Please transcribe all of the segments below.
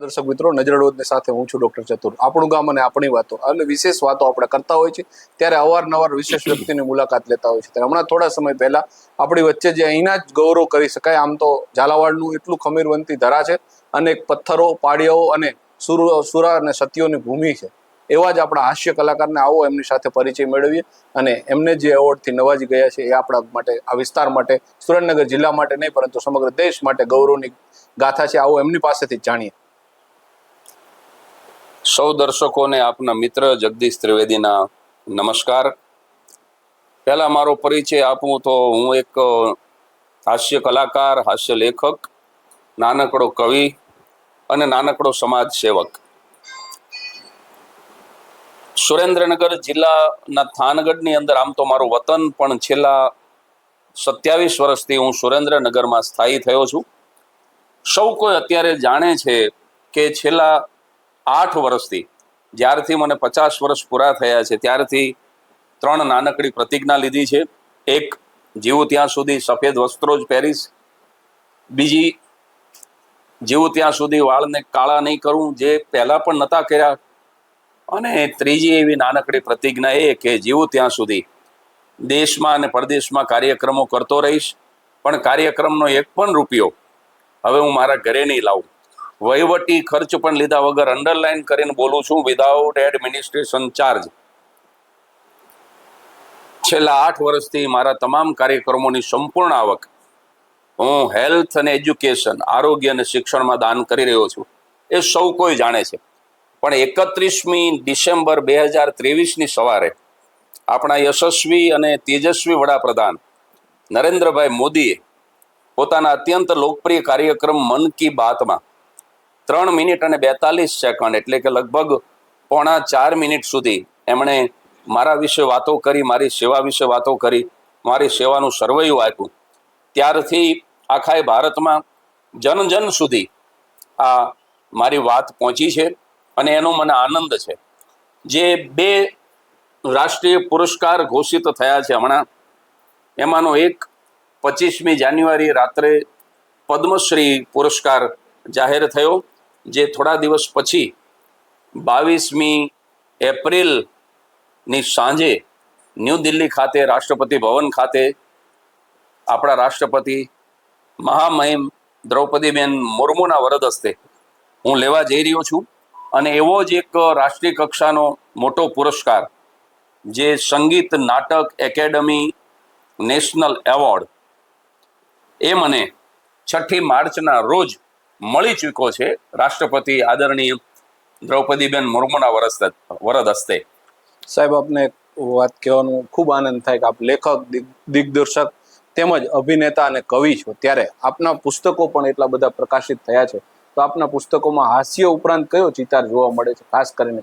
દર્શક મિત્રો નજરડોદની સાથે હું છું ડોક્ટર ચતુર. આપણું ગામ અને આપણી વાતો અને વિશેષ વાતો આપણે કરતા હોય છે ત્યારે અવારનવાર વિશેષ વ્યક્તિની મુલાકાત લેતા હોય છે. ત્યારે હમણાં થોડા સમય પહેલા આપણી વચ્ચે જે અહીંના જ ગૌરવ કરી શકાય આમ તો ઝાલાવાડનું એટલું ખમીરવંતી ધરા છે અનેક પથ્થરો પાડિયાઓ અને સુર સુરા અને સતીઓની ભૂમિ છે. એવા જ આપણા હાસ્ય કલાકારને આવો એમની સાથે પરિચય મેળવીએ અને એમને જે એવોર્ડથી નવાજી ગયા છે એ આપણા માટે આ વિસ્તાર માટે સુરેન્દ્રનગર જિલ્લા માટે નહીં પરંતુ સમગ્ર દેશ માટે ગૌરવની ગાથા છે આવો એમની પાસેથી જાણીએ. સૌ દર્શકોને આપના મિત્ર જગદીશ ત્રિવેદીના નમસ્કાર. પહેલા મારો પરિચય આપું તો હું એક હાસ્ય કલાકાર, હાસ્ય લેખક, નાનકડો કવિ અને નાનકડો સમાજ સેવક. સુરેન્દ્રનગર જિલ્લાના થાનગઢની અંદર આમ તો મારું વતન, પણ છેલ્લા સત્યાવીસ વર્ષથી હું સુરેન્દ્રનગરમાં સ્થાયી થયો છું. સૌ કોઈ અત્યારે જાણે છે કે છેલ્લા આઠ વર્ષથી, જ્યારથી મને પચાસ વર્ષ પૂરા થયા છે, ત્યારથી ત્રણ નાનકડી પ્રતિજ્ઞા લીધી છે. એક, જીવું ત્યાં સુધી સફેદ વસ્ત્રો જ પહેરીશ. બીજી, જીવું ત્યાં સુધી વાળને કાળા નહીં કરું, જે પહેલાં પણ નહોતા કર્યા. અને ત્રીજી એવી નાનકડી પ્રતિજ્ઞા એ કે જીવું ત્યાં સુધી દેશમાં અને પરદેશમાં કાર્યક્રમો કરતો રહીશ. પણ કાર્યક્રમનો એક પણ રૂપિયો હવે હું મારા ઘરે નહીં લાવું. વહીવટી ખર્ચ પણ લીધા વગર અંડરલાઇન કરીને બોલું છું વિધાઉટ એડમિનિસ્ટ્રેશન ચાર્જ છેલ્લા આઠ વર્ષથી મારા તમામ કાર્યક્રમોની સંપૂર્ણ આવક હું હેલ્થ અને એજ્યુકેશન આરોગ્ય અને શિક્ષણમાં દાન કરી રહ્યો છું. એ સૌ કોઈ જાણે છે. પણ એકત્રીસમી ડિસેમ્બર બે હજાર ત્રેવીસની સવારે આપણા યશસ્વી અને તેજસ્વી વડાપ્રધાન નરેન્દ્રભાઈ મોદીએ પોતાના અત્યંત લોકપ્રિય કાર્યક્રમ મન કી બાતમાં ત્રણ મિનિટ અને બેતાલીસ સેકન્ડ એટલે કે લગભગ પોણા ચાર મિનિટ સુધી એમણે મારા વિશે વાતો કરી, મારી સેવા વિશે વાતો કરી, મારી સેવાનું સર્વૈયું આપ્યું. ત્યારથી આખાય ભારતમાં જન જન સુધી આ મારી વાત પહોંચી છે અને એનો મને આનંદ છે. જે બે રાષ્ટ્રીય પુરસ્કાર ઘોષિત થયા છે હમણાં, એમાંનો એક પચીસમી જાન્યુઆરી રાત્રે પદ્મશ્રી પુરસ્કાર જાહેર થયો, જે થોડા દિવસ પછી બાવીસમી એપ્રિલની સાંજે ન્યૂ દિલ્હી ખાતે રાષ્ટ્રપતિ ભવન ખાતે આપણા રાષ્ટ્રપતિ મહામહિમ દ્રૌપદીબેન મુર્મુના વરદ હસ્તે હું લેવા જઈ રહ્યો છું. અને એવો જ એક રાષ્ટ્રીય કક્ષાનો મોટો પુરસ્કાર, જે સંગીત નાટક એકેડમી નેશનલ એવોર્ડ, એ મને છઠ્ઠી માર્ચના રોજ મળી ચૂક્યો છે. રાષ્ટ્રપતિ આદરણીય દ્રૌપદીબેન મુર્મુના વરસ વરદ હસ્તે. સાહેબ આપને વાત કહેવાનું ખૂબ આનંદ થાય કે આપ લેખક દિગ્દર્શક તેમજ અભિનેતા અને કવિ છો. ત્યારે આપના પુસ્તકો પણ એટલા બધા પ્રકાશિત થયા છે. તો આપના પુસ્તકોમાં હાસ્ય ઉપરાંત કયો ચિતાર જોવા મળે છે ખાસ કરીને?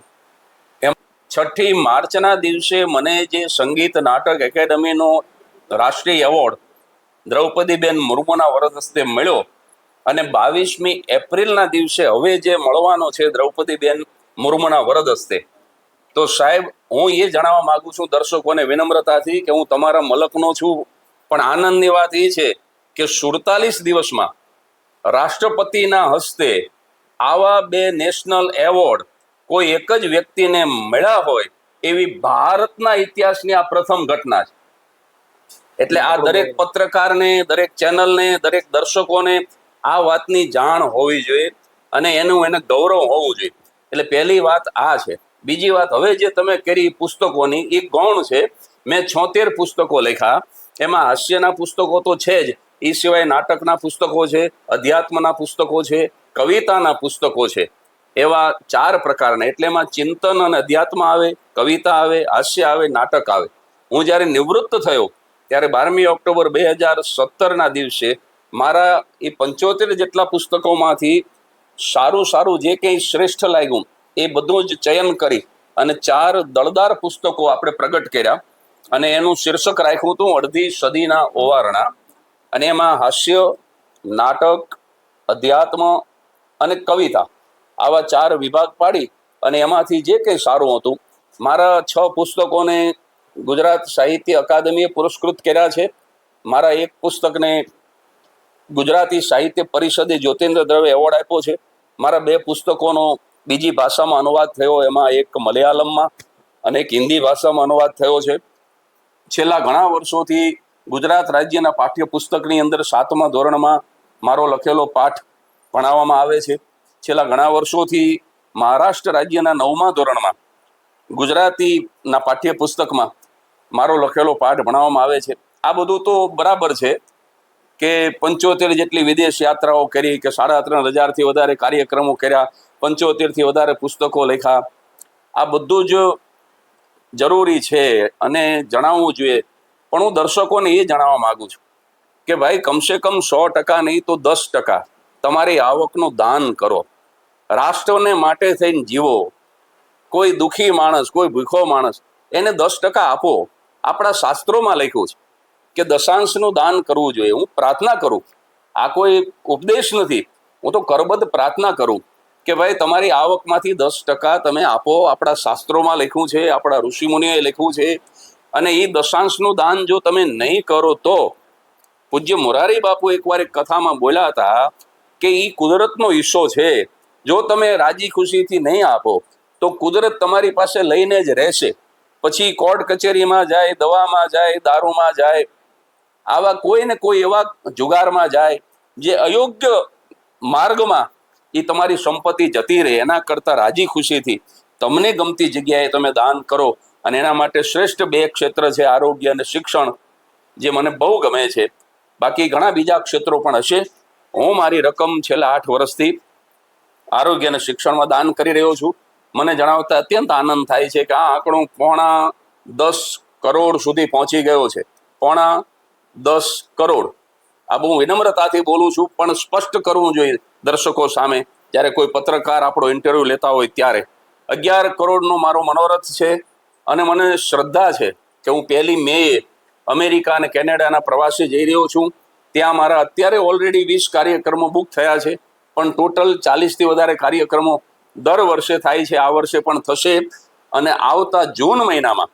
એમ છઠ્ઠી માર્ચના દિવસે મને જે સંગીત નાટક એકેડમીનો રાષ્ટ્રીય એવોર્ડ દ્રૌપદીબેન મુર્મુના વરદ હસ્તે મળ્યો અને બાવીસમી એપ્રિલના દિવસે હવે જે મળવાનો છે દ્રૌપદીબેન મુર્મુના વરદ હસ્તે તો સાહેબ હું એ જણાવવા માગું છું દર્શકોને વિનમ્રતાથી કે હું તમારા મલકનો છું પણ આનંદની વાત એ છે કે સુડતાલીસ દિવસમાં રાષ્ટ્રપતિના હસ્તે આવા બે નેશનલ એવોર્ડ કોઈ એક જ વ્યક્તિને મળ્યા હોય એવી ભારતના ઇતિહાસની આ પ્રથમ ઘટના છે. એટલે આ દરેક પત્રકારને દરેક ચેનલને દરેક દર્શકોને આ વાતની જાણ હોવી જોઈએ અને એનું એને ગૌરવ હોવું જોઈએ. એટલે પહેલી વાત આ છે. બીજી વાત, હવે જે તમે કરી પુસ્તકોની, એ ગૌણ છે. મેં છોતેર પુસ્તકો લખ્યા. એમાં હાસ્યના પુસ્તકો તો છે જ. એ સિવાય નાટકના પુસ્તકો છે, અધ્યાત્મના પુસ્તકો છે, કવિતાના પુસ્તકો છે. એવા ચાર પ્રકારના. એટલે એમાં ચિંતન અને અધ્યાત્મ આવે, કવિતા આવે, હાસ્ય આવે, નાટક આવે. હું જ્યારે નિવૃત્ત થયો, ત્યારે બારમી ઓક્ટોબર બે હજાર સત્તરના દિવસે મારા એ પંચોતેર જેટલા પુસ્તકોમાંથી સારું સારું જે કંઈ શ્રેષ્ઠ લાગ્યું, એ બધું જ ચયન કરી અને ચાર દળદાર પુસ્તકો આપણે પ્રગટ કર્યા. અને એનું શીર્ષક રાખ્યું હતું અડધી સદીના ઓવારણા. અને એમાં હાસ્ય, નાટક, અધ્યાત્મ અને કવિતા આવા ચાર વિભાગ પાડી અને એમાંથી જે કંઈ સારું હતું, મારા છ પુસ્તકોને ગુજરાત સાહિત્ય અકાદમીએ પુરસ્કૃત કર્યા છે. મારા એક પુસ્તકને ગુજરાતી સાહિત્ય પરિષદે જ્યોતિન્દ્ર દ્રવે એવોર્ડ આપ્યો છે. મારા બે પુસ્તકોનો બીજી ભાષામાં અનુવાદ થયો, એમાં એક મલયાલમમાં અને એક હિન્દી ભાષામાં અનુવાદ થયો છે. છેલ્લા ઘણા વર્ષોથી ગુજરાત રાજ્યના પાઠ્યપુસ્તકની અંદર સાતમા ધોરણમાં મારો લખેલો પાઠ ભણાવવામાં આવે છે. છેલ્લા ઘણા વર્ષોથી મહારાષ્ટ્ર રાજ્યના નવમા ધોરણમાં ગુજરાતીના પાઠ્યપુસ્તકમાં મારો લખેલો પાઠ ભણાવવામાં આવે છે. આ બધું તો બરાબર છે કે પંચોતેર જેટલી વિદેશ યાત્રાઓ કરી કે સાડા ત્રણ હજારથી વધારે કાર્યક્રમો કર્યા, પંચોતેરથી વધારે પુસ્તકો લખ્યા. આ બધું જ જરૂરી છે અને જણાવવું જોઈએ. પણ હું દર્શકોને એ જણાવવા માગું છું કે ભાઈ, કમસે કમ સો ટકા નહીં તો દસ ટકા તમારી આવકનું દાન કરો. રાષ્ટ્રને માટે થઈને જીવો. કોઈ દુખી માણસ, કોઈ ભૂખો માણસ, એને દસ ટકા આપો. આપણા શાસ્ત્રોમાં લખ્યું છે. કે દશાંશનું દાન કરવું જોઈએ. હું પ્રાર્થના કરું. આ કોઈ ઉપદેશ નથી. હું તો કરબદ્ધ પ્રાર્થના કરું કે ભાઈ તમારી આવકમાંથી દસ ટકા તમે આપો. આપણા શાસ્ત્રોમાં લખ્યું છે, આપણા ઋષિમુનિઓએ લખ્યું છે. અને એ દશાંશનું દાન જો તમે નહીં કરો તો પૂજ્ય મોરારી બાપુ એકવાર એક કથામાં બોલ્યા હતા કે એ કુદરતનો હિસ્સો છે. જો તમે રાજી ખુશીથી નહીં આપો, તો કુદરત તમારી પાસે લઈને જ રહેશે. પછી કોર્ટ કચેરીમાં જાય, દવામાં જાય, દારૂમાં જાય આવા કોઈ ને કોઈ એવા જુગારમાં જાય જે અયોગ્ય માર્ગમાં એ તમારી સંપત્તિ જતી રહે, એના કરતાં રાજી ખુશીથી તમને ગમતી જગ્યાએ તમે દાન કરો અને એના માટે શ્રેષ્ઠ બે ક્ષેત્ર છે, આરોગ્ય અને શિક્ષણ, જે મને બહુ ગમે છે. બાકી ઘણા બીજા ક્ષેત્રો પણ હશે. હું મારી રકમ છેલ્લા આઠ વર્ષથી આરોગ્ય અને શિક્ષણમાં દાન કરી રહ્યો છું. મને જણાવતા અત્યંત આનંદ થાય છે કે આ આંકડો પોણા દસ કરોડ સુધી પહોંચી ગયો છે. પોણા દસ કરોડ. આ બહુ વિનમ્રતાથી બોલું છું, પણ સ્પષ્ટ કરવું જોઈએ દર્શકો સામે. જ્યારે કોઈ પત્રકાર આપણો ઇન્ટરવ્યુ લેતા હોય ત્યારે. અગિયાર કરોડનો મારો મનોરથ છે અને મને શ્રદ્ધા છે કે હું પહેલી મે અમેરિકા અને કેનેડાના પ્રવાસે જઈ રહ્યો છું. ત્યાં મારા અત્યારે ઓલરેડી વીસ કાર્યક્રમો બુક થયા છે, પણ ટોટલ ચાલીસથી વધારે કાર્યક્રમો દર વર્ષે થાય છે. આ વર્ષે પણ થશે. અને આવતા જૂન મહિનામાં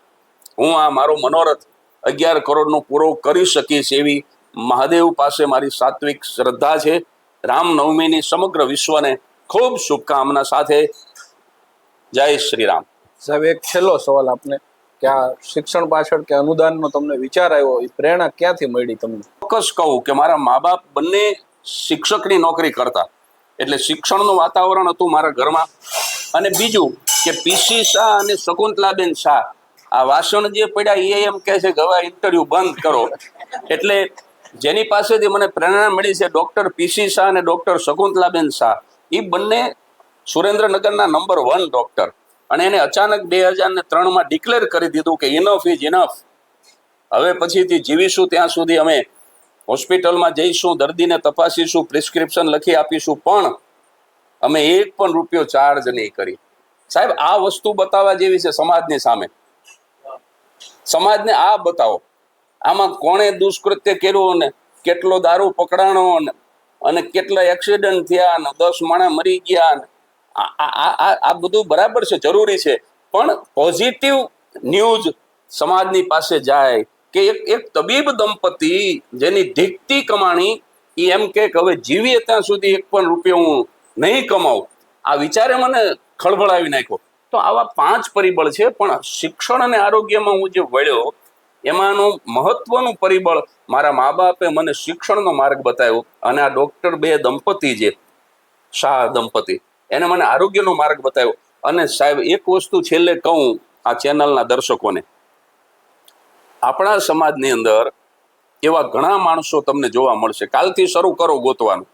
હું આ મારો મનોરથ અગિયાર કરોડનો પૂરો કરી શકીશ એવી મહાદેવ પાસે મારી સાત્વિક શ્રદ્ધા છે. રામનવમીની સમગ્ર વિશ્વને ખૂબ શુભકામના સાથે જય શ્રી રામ સાહેબ એક છેલ્લો સવાલ આપને કે આ શિક્ષણ પાછળ કે અનુદાનનો તમને વિચાર આવ્યો એ પ્રેરણા ક્યાંથી મળી તમને? ચોક્કસ કહું કે મારા મા બાપ બંને શિક્ષકની નોકરી કરતા. એટલે શિક્ષણનું વાતાવરણ હતું મારા ઘરમાં. અને બીજું કે પીસી શાહ અને શકુંતલાબેન શાહ આ વાસણ જે પડ્યા એ એમ કહે છે કે હવે ઇન્ટરવ્યુ બંધ કરો. એટલે જેની પાસેથી મને પ્રેરણા મળી છે ડોક્ટર પીસી શાહ અને ડોક્ટર શકુંતલાબેન શાહ. એ બંને સુરેન્દ્રનગરના નંબર વન ડોક્ટર અને એને અચાનક બે હજાર ને ત્રણમાં ડિક્લેર કરી દીધું કે ઇનફ ઇઝ ઇનફ હવે પછીથી જીવીશું ત્યાં સુધી અમે હોસ્પિટલમાં જઈશું, દર્દીને તપાસીશું, પ્રિસ્ક્રિપ્શન લખી આપીશું, પણ અમે એક પણ રૂપિયો ચાર્જ નહીં કરી. સાહેબ, આ વસ્તુ બતાવવા જેવી છે સમાજની સામે. સમાજને આ બતાવો. આમાં કોણે દુષ્કૃત્ય કર્યું ને કેટલો દારૂ પકડાણો ને અને કેટલા એક્સિડન્ટ થયા ને દસ માણા મરી ગયા ને આ બધું બરાબર છે, જરૂરી છે. પણ પોઝિટિવ ન્યૂઝ સમાજની પાસે જાય કે એક એક તબીબ દંપતી જેની ઢીકતી કમાણી એ એમ કે હવે જીવીએ ત્યાં સુધી એક પણ રૂપિયો હું નહીં કમાવું. આ વિચારે મને ખળભળાવી નાખ્યો. તો આવા પાંચ પરિબળ છે, પણ શિક્ષણ અને આરોગ્યમાં હું જે વળ્યો, એમાંનું મહત્વનું પરિબળ મારા મા બાપે મને શિક્ષણનો માર્ગ બતાવ્યો અને આ ડોક્ટર બે દંપતી જે શાહ દંપતી, એને મને આરોગ્યનો માર્ગ બતાવ્યો. અને સાહેબ, એક વસ્તુ છેલ્લે કહું આ ચેનલના દર્શકોને. આપણા સમાજની અંદર એવા ઘણા માણસો તમને જોવા મળશે. કાલથી શરૂ કરો ગોતવાનું.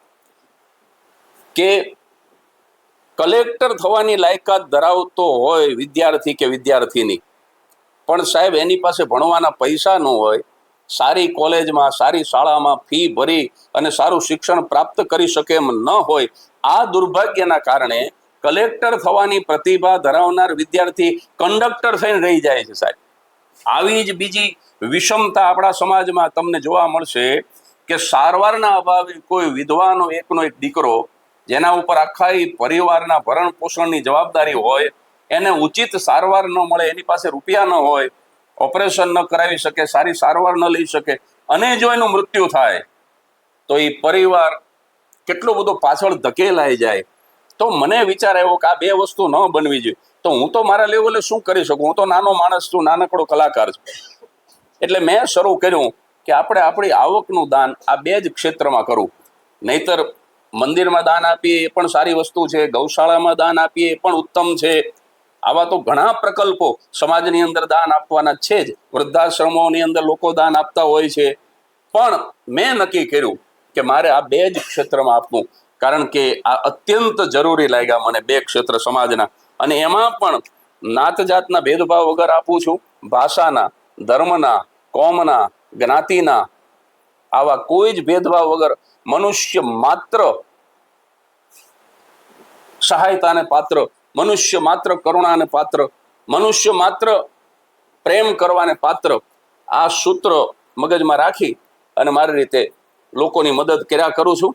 કે કલેક્ટર થવાની લાયકાત ધરાવતો હોય વિદ્યાર્થી કે વિદ્યાર્થીની. પણ સાહેબ, એની પાસે ભણવાના પૈસા ન હોય, સારી કોલેજમાં, સારી શાળામાં ફી ભરી અને સારું શિક્ષણ પ્રાપ્ત કરી શકે એમ ન હોય, આ દુર્ભાગ્યના કારણે કલેક્ટર થવાની પ્રતિભા ધરાવનાર વિદ્યાર્થી કંડક્ટર થઈને રહી જાય છે સાહેબ. આવી જ બીજી વિષમતા આપણા સમાજમાં તમને જોવા મળશે કે સારવારના અભાવે કોઈ વિધવાનો એકનો એક દીકરો જેના ઉપર આખા એ પરિવારના ભરણ પોષણની જવાબદારી હોય, એને ઉચિત સારવાર ન મળે, એની પાસે રૂપિયા ન હોય, ઓપરેશન ન કરાવી શકે, સારી સારવાર ન લઈ શકે, અને જો એનું મૃત્યુ થાય, તો એ પરિવાર કેટલો બધો પાછળ ધકેલાઈ જાય. તો મને વિચાર આવ્યો કે આ બે વસ્તુ ન બનવી જોઈએ. તો હું તો મારા લેવલે શું કરી શકું? હું તો નાનો માણસ છું, નાનકડો કલાકાર છું. એટલે મેં શરૂ કર્યું કે આપણે આપણી આવકનું દાન આ બે જ ક્ષેત્રમાં કરવું. નહીતર મંદિરમાં દાન આપીએ એ પણ સારી વસ્તુ છે, ગૌશાળામાં દાન આપીએ એ પણ ઉત્તમ છે. આવા તો ઘણા પ્રકલ્પો સમાજની અંદર દાન આપવાના છે જ. વૃદ્ધાશ્રમોની અંદર લોકો દાન આપતા હોય છે. પણ મેં નક્કી કર્યું કે મારે આ બે જ ક્ષેત્રમાં આપવું. કારણ કે આ અત્યંત જરૂરી લાગ્યા મને બે ક્ષેત્ર સમાજના. અને એમાં પણ નાત જાતના ભેદભાવ વગર આપું છું. ભાષાના, ધર્મના, કોમના, જ્ઞાતિના આવા કોઈ જ ભેદભાવ વગર મનુષ્ય માત્ર સહાયતાને પાત્ર, મનુષ્ય માત્ર કરુણાને પાત્ર, મનુષ્ય માત્ર પ્રેમ કરવાને પાત્ર આ સૂત્ર મગજમાં રાખી અને મારી રીતે લોકોની મદદ કર્યા કરું છું.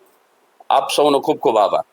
આપ સૌનો ખૂબ ખૂબ આભાર.